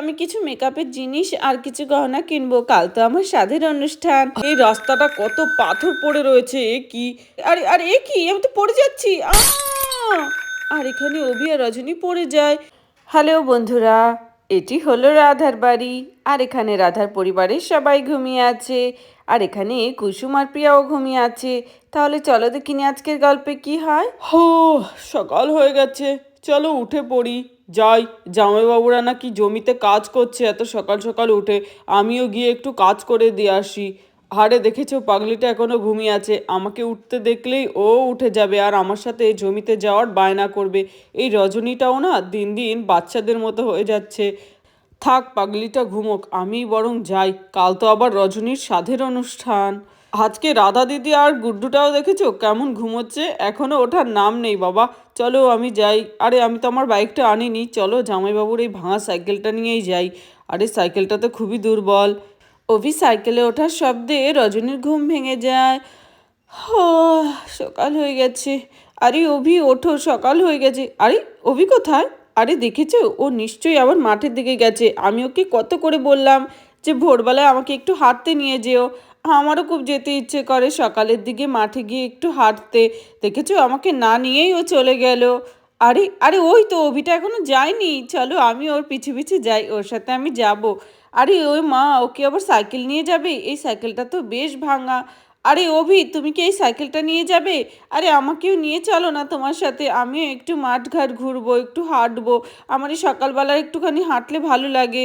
আমি কিছু মেকআপের জিনিস আর কিছু গহনা কিনবো। কাল তো আমার স্বাদের অনুষ্ঠান। এই রাস্তাটা কত পাথর পড়ে রয়েছে, এ কি? আরে আরে, এ কি? আমি তো পড়ে যাচ্ছি! আর এখানে অভি আর রজনী পড়ে যায়। হ্যালো বন্ধুরা, এটি হলো রাধার বাড়ি। আর এখানে রাধার পরিবারের সবাই ঘুমিয়ে আছে। আর এখানে কুসুম আর প্রিয়াও ঘুমিয়ে আছে। তাহলে চলো দেখিনি আজকের গল্পে কি হয়? হো, সকাল হয়ে গেছে। চলো উঠে পড়ি। যাই, জামাইবাবুরা নাকি জমিতে কাজ করছে এত সকাল সকাল উঠে। আমিও গিয়ে একটু কাজ করে দিয়ে আসি। হারে দেখেছ, পাগলিটা এখনও ঘুমিয়ে আছে। আমাকে উঠতে দেখলেই ও উঠে যাবে আর আমার সাথে জমিতে যাওয়ার বায়না করবে। এই রজনীটাও না দিন দিন বাচ্চাদের মতো হয়ে যাচ্ছে। থাক, পাগলিটা ঘুমোক আমি বরং যাই। কাল তো আবার রজনীর সাধের অনুষ্ঠান। আজকে রাধা দিদি আর গুড্ডুটাও দেখেছ, কেমন ঘুমোচ্ছে? এখনও ওঠার নাম নেই, বাবা। চলো আমি যাই। আরে, আমি তো আমার বাইকটা আনিনি। চলো, জামাইবাবুর এই ভাঙা সাইকেলটা নিয়েই যাই। আরে সাইকেলটা তো খুবই দুর্বল। অভি সাইকেলে ওঠার শব্দে রজনীর ঘুম ভেঙে যায়। হ সকাল হয়ে গেছে। আরে, অভি, ওঠো, সকাল হয়ে গেছে। আরে, অভি কোথায়? আরে, দেখেছ? ও নিশ্চয়ই আবার মাঠের দিকে গেছে। আমি ওকে কত করে বললাম যে, ভোরবেলায় আমাকে একটু হাঁটতে নিয়ে যেও। আমারও খুব যেতে ইচ্ছে করে। সকালের দিকে মাঠে গিয়ে একটু হাঁটতে। দেখেছ? আমাকে না নিয়েই ও চলে গেল। আরে আরে ওই তো, অভিটা এখনও যায়নি। চলো, আমি ওর পিছু পিছু যাই, ওর সাথে আমি যাব। আরে ওই মা, ওকে আবার সাইকেল নিয়ে যাবে? এই সাইকেলটা তো বেশ ভাঙা। আরে অভি, তুমি কি এই সাইকেলটা নিয়ে যাবে? আরে আমাকেও নিয়ে চলো না তোমার সাথে। আমিও একটু মাঠঘাট ঘুরবো, একটু হাঁটবো। আমার এই সকালবেলা একটুখানি হাঁটলে ভালো লাগে।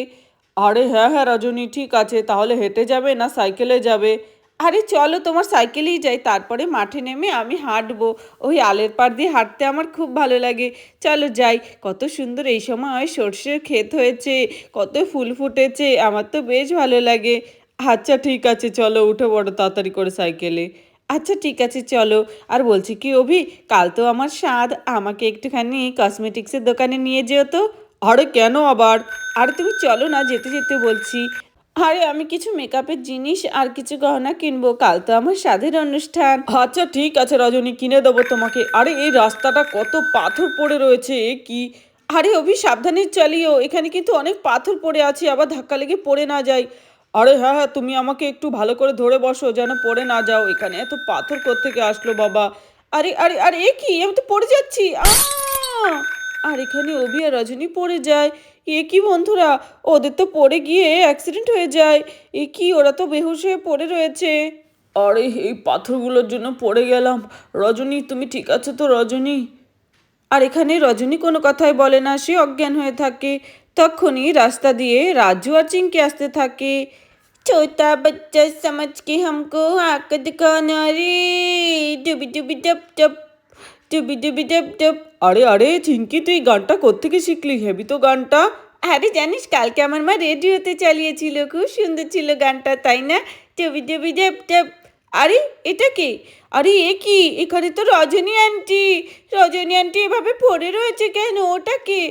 আরে হ্যাঁ হ্যাঁ রজনী, ঠিক আছে, তাহলে হেঁটে যাবে না সাইকেলে যাবে? আরে চলো, তোমার সাইকেলেই যাই, তারপরে মাঠে নেমে আমি হাঁটবো। ওই আলের পাড় দিয়ে হাঁটতে আমার খুব ভালো লাগে। চলো যাই, কত সুন্দর এই সময় সর্ষের ক্ষেত হয়েছে, কত ফুল ফুটেছে, আমার তো বেশ ভালো লাগে। আচ্ছা ঠিক আছে, চলো, উঠে পড়ো তাড়াতাড়ি করে সাইকেলে। আচ্ছা ঠিক আছে, চলো। আর বলছি কি অভি, কাল তো আমার স্বাদ, আমাকে একটুখানি কসমেটিক্সের দোকানে নিয়ে যেও তো। আরে কেন আবার? আরে তুমি চলো না, যেতে যেতে বলছি। আরে আমি কিছু মেকআপের জিনিস আর কিছু গহনা কিনবো, কাল তো আমার স্বাদের অনুষ্ঠান। আচ্ছা ঠিক আছে রজনী, কিনে দেবো তোমাকে। আরে এই রাস্তাটা কত পাথর পড়ে রয়েছে কি? আরে অভি, সাবধানে চালিও, এখানে কিন্তু অনেক পাথর পড়ে আছে, আবার ধাক্কা লেগে পড়ে না যায়। আরে হ্যাঁ হ্যাঁ তুমি আমাকে একটু ভালো করে ধরে বসো, যেন পড়ে না যাও। এখানে এত পাথর কোত্থেকে আসলো বাবা। আরে আরে আরে, এ কি? আমি তো পড়ে যাচ্ছি। আহ! আর এখানে অভি আর রজনী পড়ে যায়। এ কি বন্ধুরা? ওদের তো পড়ে গিয়ে অ্যাক্সিডেন্ট হয়ে যায়। এ কি? ওরা তো বেহুশ হয়ে পড়ে রয়েছে। আরে, এই পাথরগুলোর জন্য পড়ে গেলাম। রজনী, তুমি ঠিক আছো তো রজনী? আর এখানে রজনী কোনো কথাই বলে না, সে অজ্ঞান হয়ে থাকে। তখনই রাস্তা দিয়ে রাজু আর চিংকে আসতে থাকে। ছোটা বাচ্চা সমাজকে হামকো আঁক দিখানা রে ডুবি ডুবি ডপ ডপ। ডুবি ডুবি ডপ ডপ। আরে আরে চিঙ্কি তুই গানটা কোত্থেকে শিখলি? হেবি তো গানটা। আরে, জানিস, কালকে আমার মা রেডিওতে চালিয়েছিল। খুব সুন্দর ছিল গানটা, তাই না? ডুবি ডুবি ডব ডব আরে, এটা কি? আরে, এ কি? এখানে তো রজনী আন্টি রজনী আন্টি এভাবে পড়ে রয়েছে কেন? ওটা কি?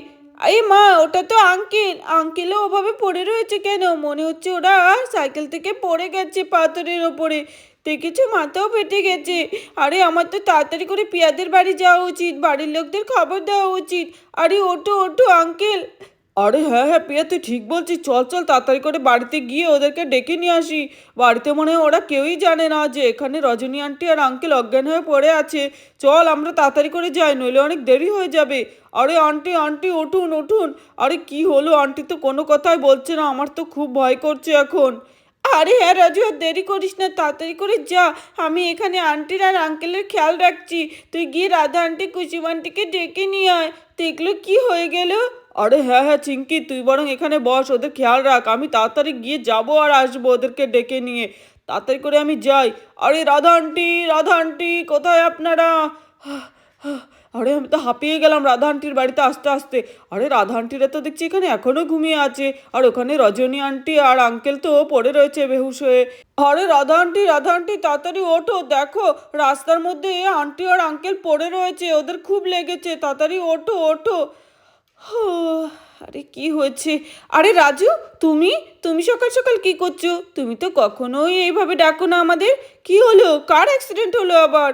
এই মা, ওটা তো আঙ্কেল আঙ্কেলও ওভাবে পড়ে রয়েছে কেন? মনে হচ্ছে ওরা সাইকেল থেকে পড়ে গেছে পাথরের ওপরে। দেখেছ মাথাও ফেটে গেছে। আরে, আমার তো তাড়াতাড়ি করে পিয়াদের বাড়ি যাওয়া উচিত, বাড়ির লোকদের খবর দেওয়া উচিত। আরে, ওঠো ওঠো, আঙ্কেল। আরে হ্যাঁ হ্যাঁ প্রিয়া তুই ঠিক বলছিস। চল চল, তাড়াতাড়ি করে বাড়িতে গিয়ে ওদেরকে ডেকে নিয়ে আসি। বাড়িতে মনে হয় ওরা কেউই জানে না যে এখানে রজনী আন্টি আর আঙ্কেল অজ্ঞান হয়ে পড়ে আছে। চল, আমরা তাড়াতাড়ি করে যাই, নইলে অনেক দেরি হয়ে যাবে। আরে, আন্টি আন্টি, উঠুন উঠুন। আরে, কি হলো? আন্টি তো কোনো কথাই বলছে না। আমার তো খুব ভয় করছে এখন। আরে হ্যাঁ রাজু, আর দেরি করিস না, তাড়াতাড়ি করে যা। আমি এখানে আন্টির আর আঙ্কেলের খেয়াল রাখছি। তুই গিয়ে রাধা আন্টি কুসুম আন্টিকে ডেকে নিয়ে আয়। দেখল কি হয়ে গেল? আরে হ্যাঁ হ্যাঁ চিঙ্কি, তুই বরং এখানে বস, ওদের খেয়াল রাখ। আমি তাড়াতাড়ি গিয়ে যাব আর আসব ওদেরকে ডেকে নিয়ে। তাড়াতাড়ি করে আমি যাই। আরে রাধা আন্টি রাধা আন্টি কোথায় আপনারা? আরে আমি তো হাঁপিয়ে গেলাম রাধা আন্টির বাড়িতে আসতে আসতে। আরে রাধা আন্টিরা তো দেখছি এখানে এখনও ঘুমিয়ে আছে। আর ওখানে রজনী আন্টি আর আঙ্কেল তো পড়ে রয়েছে বেহুশ হয়ে। আরে রাধা আন্টি রাধা আন্টি, তাড়াতাড়ি ওঠো, দেখো, রাস্তার মধ্যে আন্টি আর আঙ্কেল পড়ে রয়েছে, ওদের খুব লেগেছে, তাড়াতাড়ি ওঠো ওঠো। আরে কি হয়েছে? আরে রাজু, তুমি? তুমি সকাল সকাল কি করছ? তুমি তো কখনোই এইভাবে ডাকো না আমাদের। কি হলো? কার অ্যাক্সিডেন্ট হলো আবার?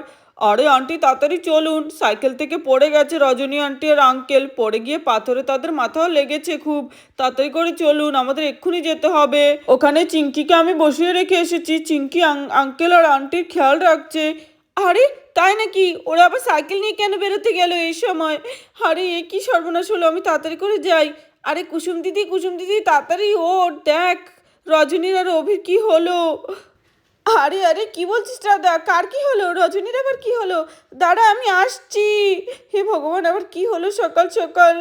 আরে আন্টি, তাড়াতাড়ি চলুন। সাইকেল থেকে পড়ে গেছে রজনী আন্টি আর আঙ্কেল। পড়ে গিয়ে পাথরে তাদের মাথাও লেগেছে খুব। তাড়াতাড়ি করে চলুন, আমাদের এক্ষুনি যেতে হবে। ওখানে চিঙ্কিকে আমি বসিয়ে রেখে এসেছি। চিঙ্কি আঙ্কেল আর আন্টির খেয়াল রাখছে। আরে, তাই নাকি? ওরা আবার সাইকেল নিয়ে কেন বেরোতে গেল এই সময়? আরে, এ কি সর্বনাশ হলো? আমি তাড়াতাড়ি করে যাই। আরে, কুসুম দিদি কুসুম দিদি, তাড়াতাড়ি ও দেখ। রজনীর আর অভির কি হলো? আরে আরে, কি বলছিস দাদা কার কি হলো? রজনীর আবার কি হলো? দাঁড়া, আমি আসছি। হে ভগবান, আবার কি হলো সকাল সকাল?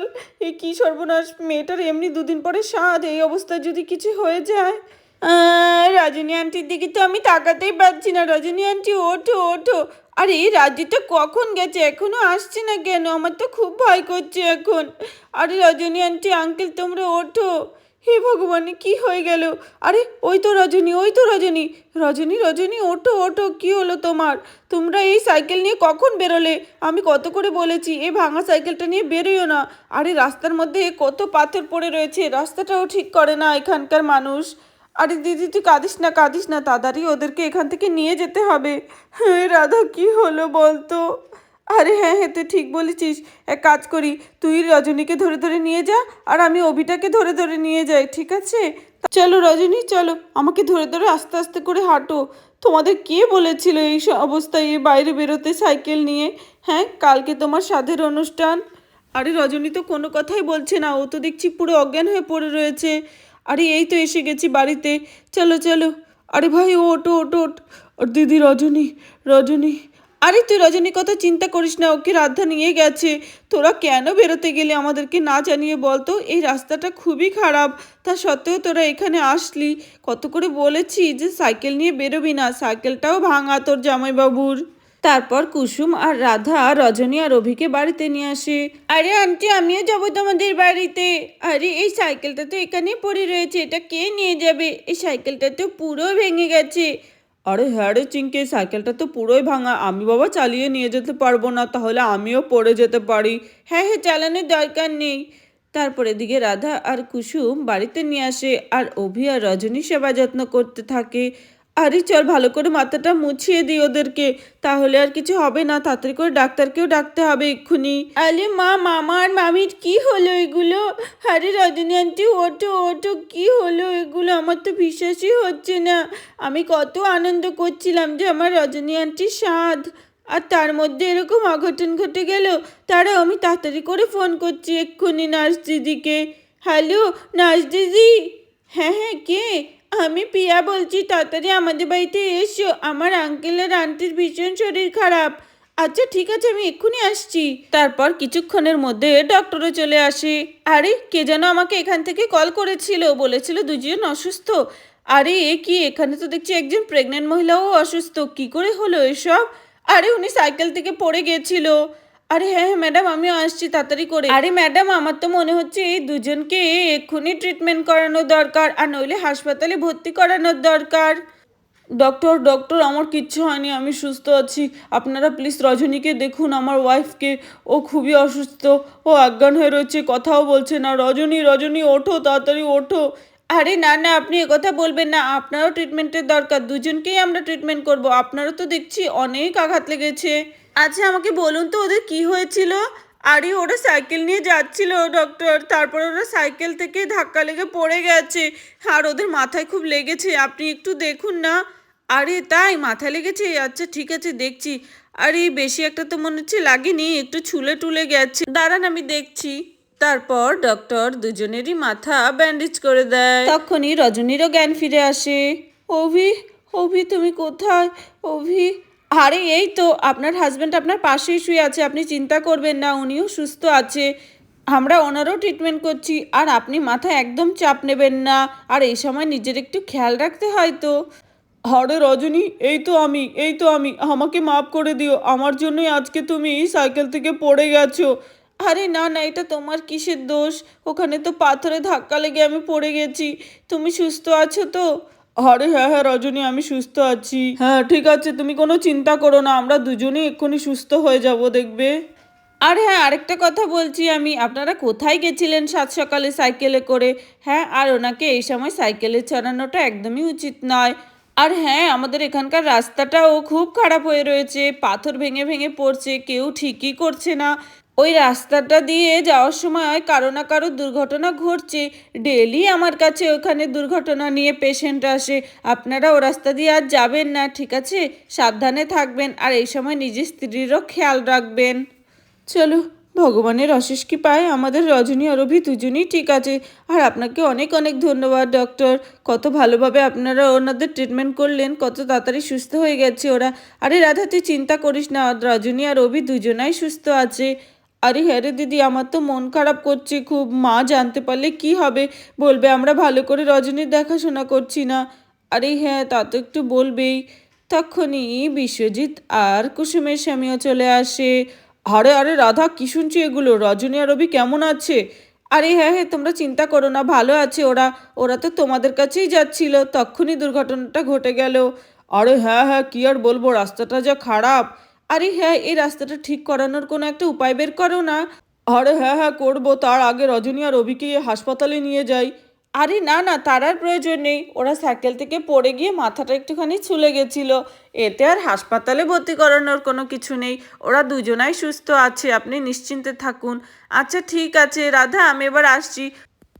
এ কি সর্বনাশ, মেয়েটার এমনি দুদিন পরে স্বাদ, এই অবস্থায় যদি কিছু হয়ে যায়? রজনী আন্টির দিকে তো আমি তাকাতেই পারছি না। রজনী আন্টি, ওঠো ওঠো। আরে রাজিটা কখন গেছে? এখনও আসছে না কেন? আমার তো খুব ভয় করছে এখন। আরে, রজনী আন্টি আঙ্কেল তোমরা ওঠো। হে ভগবান, কি হয়ে গেল? আরে, ওই তো রজনী, ওই তো রজনী। রজনী রজনী, ওঠো ওঠো, কি হলো তোমার? তোমরা এই সাইকেল নিয়ে কখন বেরোলে? আমি কত করে বলেছি, এই ভাঙা সাইকেলটা নিয়ে বেরোয় না। আরে, রাস্তার মধ্যে কত পাথর পড়ে রয়েছে, রাস্তাটাও ঠিক করে না এখানকার মানুষ। আরে, দিদি, তুই কাঁদিস না কাঁদিস না, তাড়াতাড়ি ওদেরকে এখান থেকে নিয়ে যেতে হবে। হ্যাঁ রাধা, কি হলো বলতো? আরে হ্যাঁ হ্যাঁ তুই ঠিক বলেছিস। এক কাজ করি, তুই রজনীকে ধরে ধরে নিয়ে যা, আর আমি অভিটাকে ধরে ধরে নিয়ে যাই, ঠিক আছে? চলো রজনী, চলো, আমাকে ধরে ধরে আস্তে আস্তে করে হাঁটো। তোমাদের কে বলেছিল এই অবস্থায় বাইরে বেরোতে সাইকেল নিয়ে? হ্যাঁ কালকে তোমার সাধের অনুষ্ঠান। আরে রজনী তো কোনো কথাই বলছে না, ও তো দেখছি পুরো অজ্ঞান হয়ে পড়ে রয়েছে। আরে এই তো এসে গেছি বাড়িতে। চলো চলো। আরে ভাই ওটো ওটো ওট দিদি, রজনী রজনী। আরে তুই রজনীর কথা চিন্তা করিস না, ওকে রাধা নিয়ে গেছে। তোরা কেন বেরোতে গেলে আমাদেরকে না জানিয়ে বলতো এই রাস্তাটা খুবই খারাপ। তা সত্ত্বেও তোরা এখানে আসলি। কত করে বলেছি যে সাইকেল নিয়ে বেরোবি না, সাইকেলটাও ভাঙা তোর জামাইবাবুর। তারপর কুসুম আর রাধা, রজনী আর অভিকে বাড়িতে নিয়ে আসে। আরে আন্টি, আমিও যাব তোমাদের বাড়িতে। আরে, এই সাইকেলটা তো এখানেই পড়ে রয়েছে, এটা কে নিয়ে যাবে? এই সাইকেলটা তো পুরো ভেঙে গেছে। আরে হ্যাঁ রে চিঙ্কে সাইকেলটা তো পুরোই ভাঙা। আমি বাবা চালিয়ে নিয়ে যেতে পারব না, তাহলে আমিও পড়ে যেতে পারি। হ্যাঁ হ্যাঁ চালানোর দরকার নেই। তারপর এদিকে রাধা আর কুসুম বাড়িতে নিয়ে আসে, আর অভি আর রজনী সেবা যত্ন করতে থাকে। আরে চল ভালো করে মাথাটা মুছিয়ে দিই ওদেরকে। তাহলে আর কিছু হবে না, তাড়াতাড়ি করে ডাক্তারকেও ডাকতে হবে এক্ষুনি। আরে মা, মামা আর মামির কি হলো এগুলো? আরে রজনী আন্টি, ওঠো ওঠো, কি হলো এগুলো? আমার তো বিশ্বাসই হচ্ছে না। আমি কত আনন্দ করছিলাম যে আমার রজনী আন্টির স্বাদ। আর তার মধ্যে এরকম অঘটন ঘটে গেল তারা আমি তাড়াতাড়ি করে ফোন করছি এক্ষুনি নার্স দিদিকে। হ্যালো, নার্স দিদি? হ্যাঁ হ্যাঁ কে? আমি পিয়া বলছি, তাড়াতাড়ি আমাদের বাড়িতে এসো। আমার আঙ্কেল আর আন্টির ভীষণ শরীর খারাপ। আচ্ছা ঠিক আছে, আমি এক্ষুনি আসছি। তারপর কিছুক্ষণের মধ্যে ডক্টরও চলে আসে। আরে, কে যেন আমাকে এখান থেকে কল করেছিল, বলেছিল দুজন অসুস্থ। আরে, এ কি? এখানে তো দেখছি একজন প্রেগনেন্ট মহিলাও অসুস্থ। কি করে হলো এসব? আরে, উনি সাইকেল থেকে পড়ে গেছিল। আরে হ্যাঁ হ্যাঁ ম্যাডাম আমিও আসছি তাড়াতাড়ি করে। আরে ম্যাডাম আমার তো মনে হচ্ছে এই দুজনকে এক্ষুনি ট্রিটমেন্ট করানো দরকার আর নইলে হাসপাতালে ভর্তি করানোর দরকার। ডক্টর ডক্টর আমার কিচ্ছু হয়নি আমি সুস্থ আছি। আপনারা প্লিজ রজনীকে দেখুন আমার ওয়াইফকে ও খুবই অসুস্থ ও অজ্ঞান হয়ে রয়েছে কথাও বলছে না। রজনী রজনী ওঠো তাড়াতাড়ি ওঠো। আরে না না আপনি কথা বলবেন না আপনারও ট্রিটমেন্টের দরকার দুজনকেই আমরা ট্রিটমেন্ট করব। আপনারও তো দেখছি অনেক আঘাত লেগেছে। আচ্ছা আমাকে বলুন তো ওদের কি হয়েছিল? আরে, ওরা সাইকেল নিয়ে যাচ্ছিল ডক্টর তারপর ওরা সাইকেল থেকে ধাক্কা লেগে পড়ে গেছে। আর ওদের মাথায় খুব লেগেছে, আপনি একটু দেখুন না। আরে, তাই মাথায় লেগেছে? আচ্ছা ঠিক আছে, দেখছি। আরে, বেশি একটা তো মনে হচ্ছে লাগেনি, একটু ছুলে টুলে গেছে। দাঁড়ান, আমি দেখছি। তারপর ডক্টর দুজনেরই মাথা ব্যান্ডেজ করে দেয়। তখনই রজনীরও জ্ঞান ফিরে আসে। অভি অভি, তুমি কোথায়? অভি আরে, এই তো আপনার হাজব্যান্ড আপনার পাশেই শুয়ে আছে, আপনি চিন্তা করবেন না, উনিও সুস্থ আছে। আমরা ওনারও ট্রিটমেন্ট করছি, আর আপনি মাথায় একদম চাপ নেবেন না, আর এই সময় নিজের একটু খেয়াল রাখতে হয় তো। আরে, রজনী, এই তো আমি, এই তো আমি, আমাকে মাফ করে দিও, আমার জন্যই আজকে তুমি এই সাইকেল থেকে পড়ে গেছো। আরে, না না, এটা তোমার কিসের দোষ? ওখানে তো পাথরে ধাক্কা লেগে আমি পড়ে গেছি, তুমি সুস্থ আছো তো? আরে হ্যাঁ হ্যাঁ রজনী আমি সুস্থ আছি। হ্যাঁ ঠিক আছে তুমি কোনো চিন্তা করো না আমরা দুজনেই এক্ষুনি সুস্থ হয়ে যাব দেখবে? আর হ্যাঁ আরেকটা কথা বলছি আমি আপনারা কোথায় গেছিলেন সাত সকালে সাইকেলে করে? হ্যাঁ আর ওনাকে এই সময় সাইকেলে চড়ানোটা একদমই উচিত নয়। আর হ্যাঁ আমাদের এখানকার রাস্তাটাও খুব খারাপ হয়ে রয়েছে পাথর ভেঙে ভেঙে পড়ছে কেউ ঠিকই করছে না। ওই রাস্তাটা দিয়ে যাওয়ার সময় কারও না কারও দুর্ঘটনা ঘটছে। ডেলি আমার কাছে ওখানে দুর্ঘটনা নিয়ে পেশেন্ট আসে। আপনারা ও রাস্তা দিয়ে আর যাবেন না, ঠিক আছে? সাবধানে থাকবেন আর এই সময় নিজের স্ত্রীরও খেয়াল রাখবেন। চলো, ভগবানের অশেষ কি পায় আমাদের রজনী আর অভি দুজনেই ঠিক আছে। আর আপনাকে অনেক অনেক ধন্যবাদ, ডক্টর। কত ভালোভাবে আপনারা ওনাদের ট্রিটমেন্ট করলেন, কত তাড়াতাড়ি সুস্থ হয়ে গেছে ওরা। আরে রাধা, তুই চিন্তা করিস না, রজনী আর অভি দুজনাই সুস্থ আছে। আরে হ্যাঁ রে দিদি, আমার তো মন খারাপ করছে, খুব মা জানতে পারলে কি হবে? বলবে, আমরা ভালো করে রজনীর দেখাশোনা করছি না। আরে হ্যাঁ তা তো একটু বলবেই। তখনই বিশ্বজিৎ আর কুসুমের স্বামীও চলে আসে। আরে আরে রাধা, কি শুনছি এগুলো? রজনী আর রবি কেমন আছে? আরে হ্যাঁ হ্যাঁ তোমরা চিন্তা করো না, ভালো আছে ওরা। ওরা তো তোমাদের কাছেই যাচ্ছিল, তখনই দুর্ঘটনাটা ঘটে গেল। আরে হ্যাঁ হ্যাঁ কি আর বলব, রাস্তাটা যা খারাপ। আরে হ্যাঁ এই রাস্তাটা ঠিক করানোর কোনো একটা উপায় বের করো না। আরে হ্যাঁ হ্যাঁ করব, তার আগে রজনী আর রবিকে হাসপাতালে নিয়ে যাই। আরে না না, তার আর প্রয়োজন নেই। ওরা সাইকেল থেকে পড়ে গিয়ে মাথাটা একটুখানি ছুলে গেছিল। এতে আর হাসপাতালে ভর্তি করানোর কোনো কিছু নেই। ওরা দুজনাই সুস্থ আছে, আপনি নিশ্চিন্তে থাকুন। আচ্ছা ঠিক আছে, রাধা, আমি এবার আসছি।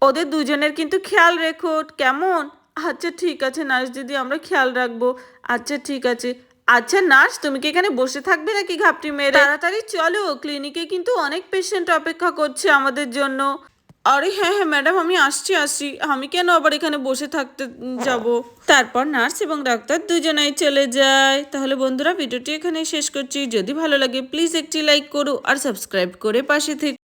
ওদের দুজনের কিন্তু খেয়াল রেখো। কেমন? আচ্ছা ঠিক আছে, নার্স দিদি, আমরা খেয়াল রাখব। আচ্ছা ঠিক আছে। আচ্ছা নার্স, তুমি কি এখানে বসে থাকবে নাকি ঘাপটি মেরে? তাড়াতাড়ি চলো, ক্লিনিকে কিন্তু অনেক পেশেন্ট অপেক্ষা করছে আমাদের জন্য। আরে হ্যাঁ হ্যাঁ ম্যাডাম আমি আসছি আসছি। আমি কেন আবার এখানে বসে থাকতে যাব? তারপর নার্স এবং ডাক্তার দুজনাই চলে যায়। তাহলে বন্ধুরা, ভিডিওটি এখানেই শেষ করছি। যদি ভালো লাগে প্লিজ একটি লাইক করো আর সাবস্ক্রাইব করে পাশে থেকে